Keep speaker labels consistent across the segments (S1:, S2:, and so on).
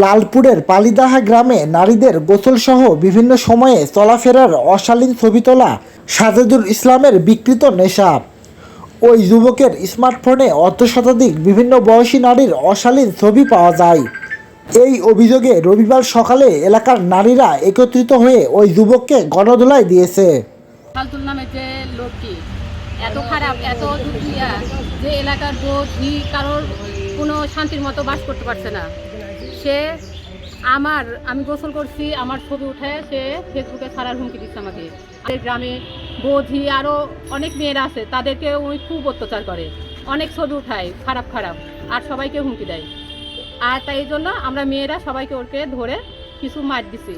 S1: লালপুরের পালিদাহা গ্রামে নারীদের গোসলসহ বিভিন্ন সময়ে চলাফেরার অশালীন ছবি তোলা সাজেদুল ইসলামের বিকৃত নেশা। ওই যুবকের স্মার্টফোনে অর্ধশতাধিক বিভিন্ন বয়সী নারীর অশালীন ছবি পাওয়া যায়। এই অভিযোগে রবিবার সকালে এলাকার নারীরা একত্রিত হয়ে ওই যুবককে গণধোলাই দিয়েছে।
S2: এত খারাপ, এত দুঃখিয়া যে এলাকার বোধি কারোর কোনো শান্তির মতো বাস করতে পারছে না। সে আমার, আমি গোসল করছি, আমার ছবি উঠে, সে ফেসবুকে ছাড়ার হুমকি দিচ্ছে আমাকে। আমাদের গ্রামে বোধি আরও অনেক মেয়েরা আছে, তাদেরকে উনি খুব অত্যাচার করে। অনেক ছবি উঠায়, খারাপ খারাপ, আর সবাইকে হুমকি দেয়। আর তাই জন্য আমরা মেয়েরা সবাইকে ওকে ধরে কিছু মার দিছি।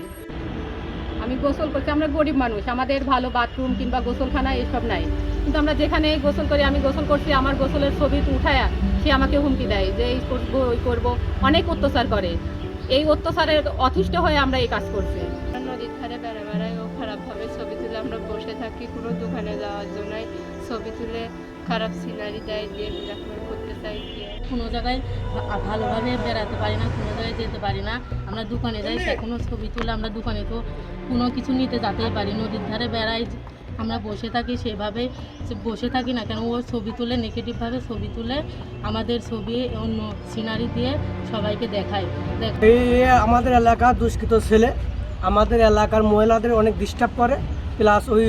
S2: আমি গোসল করছি, আমরা গরিব মানুষ, আমাদের ভালো বাথরুম কিংবা গোসলখানা এসব নাই। কিন্তু আমরা যেখানে গোসল করি, আমি গোসল করছি, আমার গোসলের ছবি উঠায়া সে আমাকে হুমকি দেয় যে এই করব, ওই করব। অনেক অত্যাচার করে। এই অত্যাচারের অতিষ্ঠ হয়ে আমরা এই কাজ করছি।
S3: নদীর ধারে বেড়া বেড়ায় ও খারাপভাবে ছবি তুলে আমরা বসে থাকি কোনো দোকানে যাওয়ার জন্যই ছবি তুলে খারাপ সিনারি দেয় দিয়ে ব্ল্যাকমেল করতে চাই
S2: কোনো জায়গায় ভালোভাবে বেড়াতে পারি না কোনো জায়গায় যেতে পারি না। আমরা দোকানে যাই সে কোনো ছবি তুলে আমরা দোকানে তো কোনো কিছু নিতে যেতেই পারি। নদীর ধারে বেড়াই আমরা বসে থাকি সেভাবে সে বসে থাকি না কেন ও ছবি তুলে নেগেটিভভাবে ছবি তুলে আমাদের ছবি অন্য সিনারি দিয়ে সবাইকে দেখায়।
S4: এই আমাদের এলাকা দুষ্কৃত ছেলে আমাদের এলাকার মহিলাদের অনেক ডিস্টার্ব করে প্লাস ওই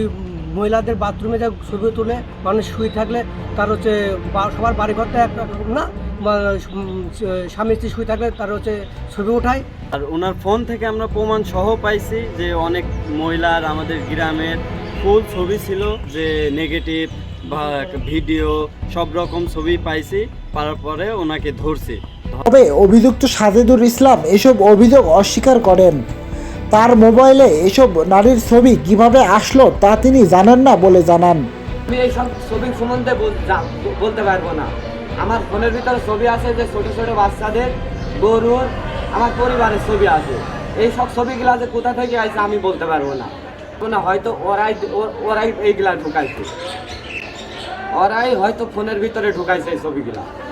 S4: মহিলাদের বাথরুমে যা ছবি তুলে মানুষ শুয়ে থাকলে তার হচ্ছে সবার বাড়ি ঘরটা এক রকম না বা- স্বামী স্ত্রী শুয়ে থাকলে তার হচ্ছে ছবি ওঠায়।
S5: আর ওনার ফোন থেকে আমরা প্রমাণ সহ পাইছি যে অনেক মহিলার আমাদের গ্রামের ফুল ছবি ছিল যে নেগেটিভ বা ভিডিও সব রকম ছবি পাইছি পাওয়ার পরে ওনাকে ধরছি।
S1: তবে অভিযুক্ত সাজেদুল ইসলাম এসব অভিযোগ অস্বীকার করেন। তার মোবাইলে এসব নারীর ছবি কীভাবে আসলো তা তিনি জানেন না বলে জানান।
S6: আমি এই সব ছবি সম্বন্ধে বল- বলতে পারব না। আমার ফোনের ভিতরে ছবি আছে যে ছোট ছোট বাচ্চাদের, গরুর, আমার পরিবারের ছবি আছে। এই সব ছবিগুলা যে কোথা থেকে আসছে আমি বলতে পারব না। না, হয়তো ওরাই ওরাই এইগুলা ঢুকাইছে। ওরাই হয়তো ফোনের ভিতরে ঢুকাইছে এই ছবিগুলা।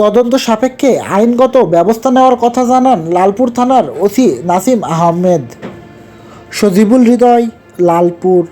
S1: তদন্ত সাপেক্ষে আইনগত ব্যবস্থা নেওয়ার কথা জানান লালপুর থানার ওসি নাসিম আহমেদ। সজিবুল হৃদয়, লালপুর।